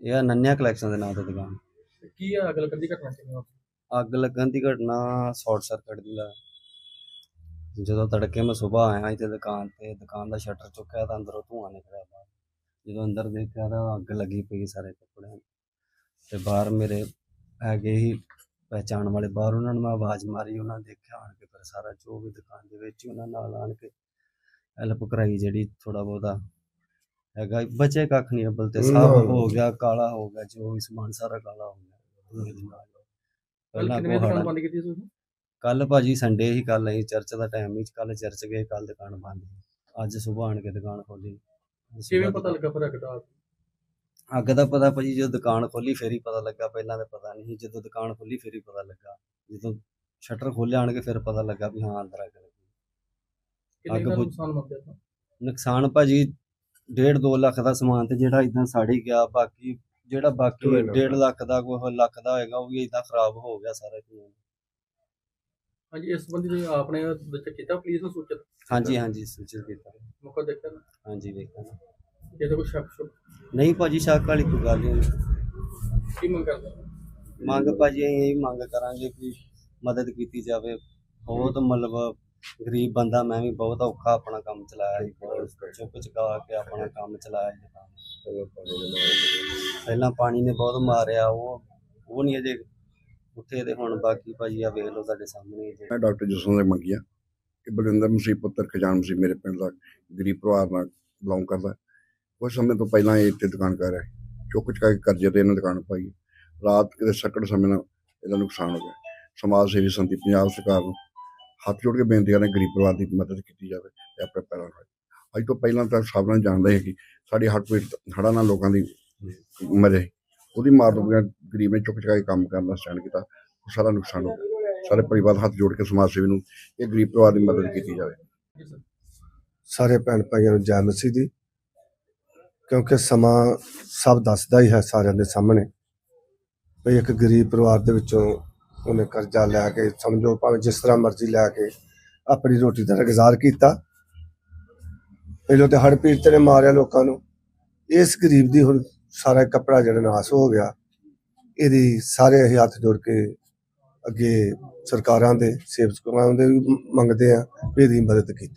ਇਹ ਨੰਨਿਆ ਕਲੈਕਸ਼ਨ ਦੇ ਨਾਂ ਤੇ ਦੁਕਾਨ ਕੀ ਆ ਅਗਲ ਕੰਦੀ ਘਟਨਾ ਕਿਵੇਂ ਹੋਈ? ਅੱਗ ਲੱਗਣ ਦੀ ਘਟਨਾ ਸ਼ਾਰਟ ਸਰਕਟ ਦੀ ਲਾ ਜਦੋਂ ਤੜਕੇ ਮੈਂ ਸਵੇਰ ਆਇਆ ਇੱਥੇ ਦੁਕਾਨ ਤੇ ਦੁਕਾਨ ਦਾ ਸ਼ਟਰ ਚੁੱਕਿਆ ਤਾਂ ਅੰਦਰੋਂ ਧੂੰਆਂ ਨਿਕਲਿਆ ਬਾਹਰ ਜਦੋਂ ਅੰਦਰ ਦੇਖਿਆ ਤਾਂ ਅੱਗ ਲੱਗੀ ਪਈ ਸਾਰੇ ਕੱਪੜਿਆਂ ਨੂੰ। ਤੇ ਬਾਹਰ ਮੇਰੇ ਹੈਗੇ ਹੀ ਪਹਿਚਾਣ ਵਾਲੇ ਬਾਹਰ ਉਹਨਾਂ ਨੂੰ ਮੈਂ ਆਵਾਜ਼ ਮਾਰੀ ਉਹਨਾਂ ਨੇ ਦੇਖਿਆ ਆਣ ਕੇ ਫਿਰ ਸਾਰਾ ਜੋ ਵੀ ਦੁਕਾਨ ਦੇ ਵਿੱਚ ਹੀ ਉਹਨਾਂ ਨਾਲ ਆਣ ਕੇ ਹੈਲਪ ਕਰਾਈ ਜਿਹੜੀ ਥੋੜਾ ਬਹੁਤਾ ਹੈਗਾ ਬਚੇ ਕੱਖ ਨਹੀਂ ਅੱਬਲ ਤੇ ਸਾਫ਼ ਹੋ ਗਿਆ ਕਾਲਾ ਹੋ ਗਿਆ ਜੋ ਵੀ ਸਮਾਨ ਸਾਰਾ ਕਾਲਾ ਹੋ ਗਿਆ। ਕੱਲ ਪਹਿਲਾਂ ਕਿੰਨੇ ਵਜੇ ਦੁਕਾਨ ਕੋਹਾੜਾ ਬੰਦ ਕੀਤੀ ਤੁਸੀਂ? ਕੱਲ ਭਾਜੀ ਸੰਡੇ ਹੀ ਕੱਲ ਅਸੀਂ ਚਰਚ ਦਾ ਟਾਈਮ ਹੀ ਕੱਲ ਚਰਚ ਗਏ ਕੱਲ ਦੁਕਾਨ ਬੰਦ ਅੱਜ ਸਵੇਰ ਆਣ ਕੇ ਦੁਕਾਨ ਖੋਲੀ। ਕਿਵੇਂ ਪਤਾ ਲੱਗਾ ਫਿਰ ਅੱਗ ਦਾ? ਅੱਗ ਦਾ ਪਤਾ ਭਾਜੀ ਜਦੋਂ ਦੁਕਾਨ ਖੋਲੀ ਫੇਰ ਹੀ ਪਤਾ ਲੱਗਾ ਪਹਿਲਾਂ ਤਾਂ ਪਤਾ ਨਹੀਂ। ਜਦੋਂ ਦੁਕਾਨ ਖੋਲੀ ਫੇਰ ਹੀ ਪਤਾ ਲੱਗਾ। ਜਦੋਂ ਸ਼ਟਰ ਖੋਲਿਆ ਆਣ ਕੇ ਫਿਰ ਪਤਾ ਲੱਗਾ ਵੀ ਹਾਂ ਅੰਦਰ ਅੱਗ ਲੱਗੀ। ਕਿੰਨੇ ਅੱਗ ਨੁਕਸਾਨ ਭਾਜੀ 1.5 2 ਲੱਖ ਦਾ ਸਮਾਨ ਤੇ ਜਿਹੜਾ ਇਦਾਂ ਸੜ ਗਿਆ ਬਾਕੀ ਜਿਹੜਾ ਬਾਕੀ 1.5 ਲੱਖ ਦਾ ਕੋਈ ਲੱਖ ਦਾ ਹੋਏਗਾ ਉਹ ਵੀ ਇਦਾਂ ਖਰਾਬ ਹੋ ਗਿਆ ਸਾਰਾ ਕੁਝ ਹਾਂਜੀ ਇਸ ਸੰਬੰਧੀ ਤੁਸੀਂ ਆਪਨੇ ਵਿੱਚ ਕੀਤਾ ਪੁਲਿਸ ਨੂੰ ਸੂਚਿਤ? ਹਾਂਜੀ ਹਾਂਜੀ ਸੂਚਿਤ ਕੀਤਾ। ਮੌਕਾ ਦੇਖਿਆ ਨਾ? ਹਾਂਜੀ ਵੇਖਿਆ ਨਾ। ਜੇ ਤਾਂ ਕੋਈ ਸ਼ੱਕ ਸ਼ੁਕ? ਨਹੀਂ ਭਾਜੀ ਸ਼ੱਕ ਵਾਲੀ ਕੋਈ ਗੱਲ ਨਹੀਂ। ਕੀ ਮੰਗ ਕਰਦੇ ਮੰਗ ਭਾਜੀ ਇਹ ਮੰਗ ਕਰਾਂਗੇ ਕਿ ਮਦਦ ਕੀਤੀ ਜਾਵੇ। ਬਹੁਤ ਮਤਲਬ ਗਰੀਬ ਬੰਦਾ, ਮੈਂ ਵੀ ਬਹੁਤ ਔਖਾ ਆਪਣਾ ਕੰਮ ਚਲਾਇਆ ਜੀ ਬਹੁਤ ਚੁੱਕ ਚੁਕਾ ਕੇ ਆਪਣਾ ਕੰਮ ਚਲਾਇਆ ਜੀ ਪਹਿਲਾਂ ਪਾਣੀ ਨੇ ਬਹੁਤ ਮਾਰਿਆ, ਉਹ ਉਹ ਨਹੀਂ ਅਜੇ ਉੱਥੇ ਤੇ ਹੁਣ ਬਾਕੀ ਭਾਜੀ ਆ, ਵੇਖ ਲਓ ਤੁਹਾਡੇ ਸਾਹਮਣੇ ਮੈਂ ਡਾਕਟਰ ਜਸਵੰਤ ਸਿੰਘ ਮੰਗੀਆ। ਕਿ ਬਲਵਿੰਦਰ ਮਸੀਹ ਪੁੱਤਰ, ਖਜਾਨ ਮਸੀਹ ਮੇਰੇ ਪਿੰਡ ਦਾ ਗਰੀਬ ਪਰਿਵਾਰ ਨਾਲ ਬਿਲੋਂਗ ਕਰਦਾ। ਕੁਝ ਸਮੇਂ ਤੋਂ ਪਹਿਲਾਂ ਇਹ ਇੱਥੇ ਦੁਕਾਨ ਕਰ ਰਿਹਾ ਚੁੱਕ ਚੁਕਾ ਕੇ ਕਰਜ਼ੇ ਤੇ ਇਹਨਾਂ ਦੁਕਾਨ ਪਾਈ। ਰਾਤ ਕਿਤੇ ਸੱਕੜ ਸਮੇਂ ਨਾਲ ਇਹਦਾ ਨੁਕਸਾਨ ਹੋ ਗਿਆ। ਸਮਾਜ ਸੇਵੀ ਸੰਤੀ ਪੰਜਾਬ ਸਰਕਾਰ ਨੂੰ ਹੱਥ ਜੋੜ ਕੇ ਬੇਨਤੀ ਕਰਦੇ ਗਰੀਬ ਪਰਿਵਾਰ ਦੀ ਮਦਦ ਕੀਤੀ ਜਾਵੇ ਤੇ ਆਪਣੇ ਪੈਰਾਂ ਨਾਲ ਅੱਜ ਤੋਂ ਪਹਿਲਾਂ ਤਾਂ ਸਭ ਨਾਲ ਜਾਣਦੇ ਸੀ ਕਿ ਸਾਡੀ ਹੱਟ ਪੀਟ ਹੜ੍ਹਾਂ ਨਾਲ ਲੋਕਾਂ ਦੀ ਮਰੇ ਉਹਦੀ ਮਾਰ ਤੋਂ ਬਗੈਰ ਗਰੀਬ ਨੇ ਚੁੱਕ ਚੁਕਾ ਕੇ ਕੰਮ ਕਰਨ ਸਟੈਂਡ ਕੀਤਾ ਸਾਰਾ ਨੁਕਸਾਨ ਹੋ ਗਿਆ। ਸਾਰੇ ਪਰਿਵਾਰ ਹੱਥ ਜੋੜ ਕੇ ਸਮਾਜ ਸੇਵੀ ਨੂੰ ਇਹ ਗਰੀਬ ਪਰਿਵਾਰ ਦੀ ਮਦਦ ਕੀਤੀ ਜਾਵੇ। ਸਾਰੇ ਭੈਣ ਭਾਈਆਂ ਨੂੰ ਜੈ ਮਸੀਹ ਦੀ, ਕਿਉਂਕਿ ਸਮਾਂ ਸਭ ਦੱਸਦਾ ਹੀ ਹੈ ਸਾਰਿਆਂ ਦੇ ਸਾਹਮਣੇ। ਵੀ ਇੱਕ ਗਰੀਬ ਪਰਿਵਾਰ ਦੇ ਵਿੱਚੋਂ ਉਹਨੇ ਕਰਜ਼ਾ ਲੈ ਕੇ, ਸਮਝੋ ਭਾਵੇਂ ਜਿਸ ਤਰ੍ਹਾਂ ਮਰਜ਼ੀ ਲੈ ਕੇ ਆਪਣੀ ਰੋਟੀ ਦਾ ਗੁਜ਼ਾਰ ਕੀਤਾ। ਪਹਿਲਾਂ ਤੇ ਹੜ ਪੀੜਤ ਨੇ ਮਾਰਿਆ ਲੋਕਾਂ ਨੂੰ। ਇਸ ਗਰੀਬ ਦੀ ਹੁਣ ਸਾਰਾ ਕੱਪੜਾ ਜਿਹੜਾ ਨਾਸ ਹੋ ਗਿਆ। ਇਹਦੀ ਸਾਰੇ ਅਸੀਂ ਹੱਥ ਜੋੜ ਕੇ ਅੱਗੇ ਸਰਕਾਰਾਂ ਦੇ, ਸੇਵਕਾਂ ਦੇ ਵੀ ਮੰਗਦੇ ਆ ਇਹਦੀ ਮਦਦ ਕੀਤੀ।